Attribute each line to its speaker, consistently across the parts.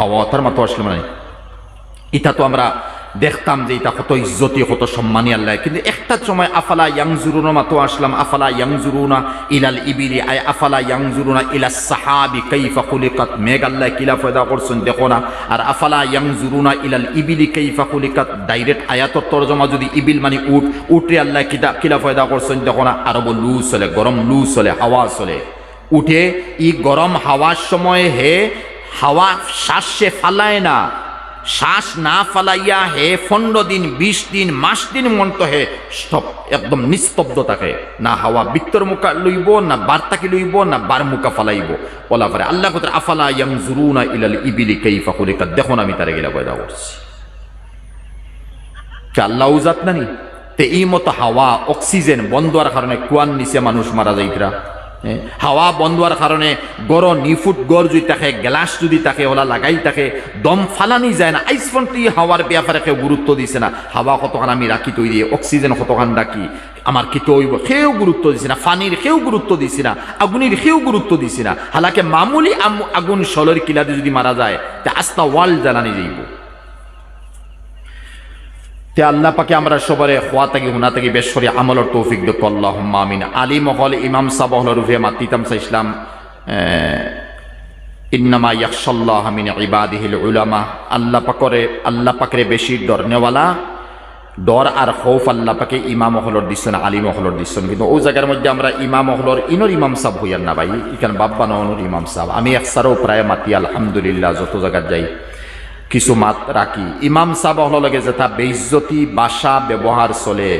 Speaker 1: হাওয়া, তার মাতো আসলে মানে ইটা তো আমরা দেখতাম যে এটা কত ইজ্জতি, কত সম্মানী আল্লাহ। কিন্তু একটা সময় আফালা ইয়াংজুরুনা মাতো আসলাম, আফালা ইয়াংজুরুনা ইলাল ইবিলি, আই আফালা ইয়াংজুরুনা ইলা সাহাবি, কাইফা খুলিকাত। মেঘ আল্লাহ কিলা ফয়দা করছেন, দেখো না। আর আফালা ইয়াংজুরুনা ইলাল ইবিলি, কাইফা খুলিকাত। ডাইরেক্ট আয়াতর তরজমা যদি ইবিল মানে উঠ, উঠে আল্লাহ কিতা, কিলা ফয়দা করছেন, দেখো না। আরব লু চলে, গরম লু চলে, হাওয়া চলে। উঠে ই গরম হাওয়ার সময় হে হাওয়া শ্বাস ফালায় না। শ্বাস না ফালাইয়া হে পনেরো দিন, বিশ দিন, মাস দিন মন্ত হে, স্তব, একদম নিস্তব্ধ থাকে না হাওয়া বিত্তর মুখা লইব, না বার্তাকে লইব, না বার মুখা ফালাইব। বলা করে আল্লাহ কথা আফালা ইয়াম জুরুনা ইলাল ইবিলি কাইফা কুলিকা দেখুন আমি তারে গেলা পয়দা করছি। আল্লাহ উজাত নানি? তে এই মতো হাওয়া, অক্সিজেন বন্ধ হওয়ার কারণে কুয়ার নিচে মানুষ মারা যাইতরা। হাওয়া বন্ধ হওয়ার কারণে গড় নিফুট গড় যদি থাকে গ্লাস যদি থাকে ওলা লাগাই থাকে দম ফালানি যায় না। আইস পর্যন্ত এই হাওয়ার ব্যাপারে কেউ গুরুত্ব দিছে না। হাওয়া কতখান আমি রাখি তৈরি অক্সিজেন কতখান রাখি আমার কি তৈব, সেও গুরুত্ব দিছে না। ফানির সেও গুরুত্ব দিছে না। আগুনির সেও গুরুত্ব দিছে না। হালাকে মামুলি আগুন সলের কিলাতে যদি মারা যায়, তে আস্তা ওয়াল জ্বালানি যাইব তে আল্লাহ পাকে আমরা সবারে খোয়া থাকি, হুনা থাকি, বেশ করে আমলের তৌফিক দেখো আল্লাহ আমিন। আলী মহল ইমাম সাবহল রুফে মাতিতাম সা ইসলাম ইন্নামা ইয়াকশাল্লাহ মিন ইবাদিহিল উলামা। আল্লাহ পাকরে আল্লাহ পাকরে বেশি ডর নেওয়ালা, ডর আর খৌফ আল্লাহ পাকে ইমাম মহলর দিচ্ছেন আলী মহলর দিচ্ছেন কিন্তু ওই জায়গার মধ্যে আমরা ইমাম মহলর ইনর ইমাম সাহ হইয়ার না ভাই, ইখান বাব্বা ননুর ইমাম সাহ আমি একসারও প্রায় মাতি, আলহামদুলিল্লাহ, যত জায়গার যাই। কিছু মাত রাখি। ইমাম সাহ হল লগে যেটা বেইজ্জতি বাসা ব্যবহার চলে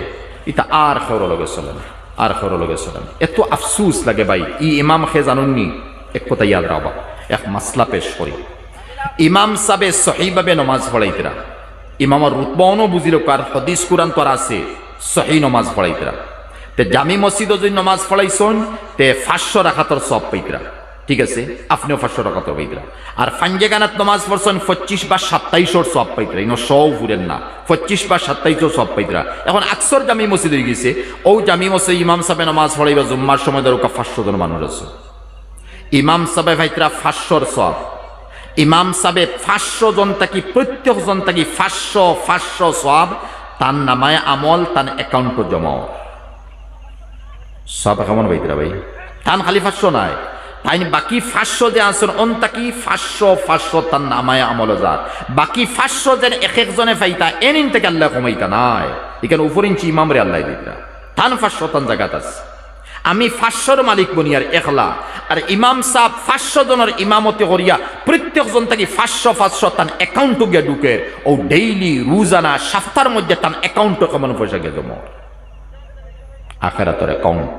Speaker 1: এটা আর খের লগে চলে না, আর খের লগে চলে না। এত আফসুস লাগে ভাই, ই ইমাম খে জানুননি? এক কথা ইয়াদ রাখবা, এক মাসলা পেশ করি। ইমাম সাবে সহিভাবে নমাজ পড়াইতরা ইমামর রুতবাউনও বুঝিল কার হদিস কুরান তোর আছে, সহি নমাজ পড়াইতরা তে জামি মসজিদও যদি নমাজ পড়াইছন, তে ফাঁসশো রাখাতর সব পাইতরা ঠিক আছে? আপনিও পাঁচশো টাকা তো পাইতরা আর ফাঞ্জেগানাত নমাজ পড়ছেন পঁচিশ বা সাতাইশোর সব পাইতরা ইনো সব ফুরেন না। পঁচিশ বা সাতাইশোর সব পাইতরা। এখন আকসর জামি মসজিদ হয়ে গেছে, ও জামি মসজিদ ইমাম সাহেব নমাজ পড়াইবা, জুম্মার সময় ধরো পাঁচশো জন মানুষ আছে। ইমাম সাহেব ভাইতরা ফাঁসশোর সব। ইমাম সাহেব পাঁচশো জন থাকি, প্রত্যেক জন থাকি পাঁচশো পাঁচশো সব, তার নামায় আমল, তার অ্যাকাউন্ট জমাও সব কেমন ভাইতরা ভাই? তান খালি পাঁচশো নাই। তাই বাকি পাঁচশো যে আছেন অন তাকি পাঁচশো পাঁচশো তার নামায় আমল যার বাকি পাঁচশো যেন এক একজনে ফাইতা, এনিন থেকে আল্লাহ কমাইতা নাই। এখানে উপর ইঞ্চি ইমাম রে আল্লাহ দিতা তান পাঁচশো তান জায়গাত আছে। আমি পাঁচশোর মালিক বনিয়ার একলা। আর ইমাম সাহ পাঁচশো জনের ইমামতি করিয়া প্রত্যেকজন থেকে পাঁচশো পাঁচশো তান অ্যাকাউন্টও গিয়ে ঢুকে, ও ডেইলি রোজানা সপ্তাহের মধ্যে তান অ্যাকাউন্টও কেমন পয়সা গিয়ে জমা। আখেরাতর অ্যাকাউন্ট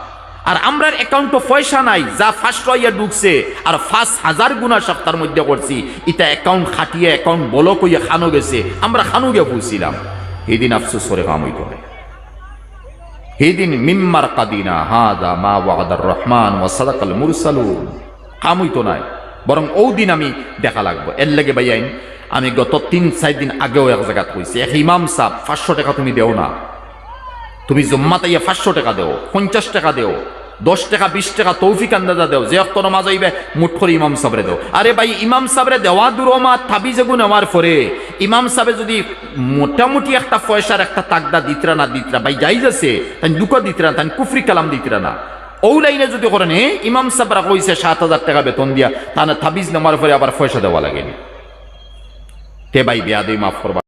Speaker 1: আর আমরার অ্যাকাউন্টে পয়সা নাই, যা ফার্স্ট ইয়া ঢুকছে। আর ফার্স্ট হাজার গুণা সপ্তাহের মধ্যে করছি। এটা অ্যাকাউন্ট খাটিয়ে অ্যাকাউন্ট বলক হইয়া খানো গেছে। আমরা খানো গিয়ে বুঝছিলাম সেদিন আফসোস করে কাম হইতে হবে সেদিন মিম্মার কাদিনা, হাদা মা ওয়াদার রহমান ওয়া সাদাকাল মুরসালুন। কাম হইতো নাই। বরং ও দিন আমি দেখা লাগবো। এর লাগে ভাইয়াইন আমি গত তিন, চার দিন আগেও এক জায়গাত কইছি এক ইমাম সাহ পাঁচশো টাকা তুমি দেও না। তুমি জম্মা তাইয়া পাঁচশো টাকা দেও, পঞ্চাশ টাকা দেও, দশ টাকা, বিশ টাকা তৌফিক আন্দাজা দেও, যে অক্ত নমাজ হইবে, মুঠ করে ইমাম সাবরে দেও। আরে ভাই, ইমাম সাবরে দেওয়া দুরমা থাবি যেগু নেওয়ার পরে, ইমাম সাহেব যদি মোটামুটি একটা পয়সার একটা তাকদা দিতরা না দিতরা, ভাই যাই যাচ্ছে তাই দুঃখ দিতরা তাই কুফরি কালাম দিতরা না। ও লাইনে যদি করেন ইমাম সাহেবরা কইছে সাত হাজার টাকা বেতন দিয়া, তাহলে থাবিজ নেওয়ার পরে আবার পয়সা দেওয়া লাগেনি। তে ভাই বেয়াদই মাফ করবা।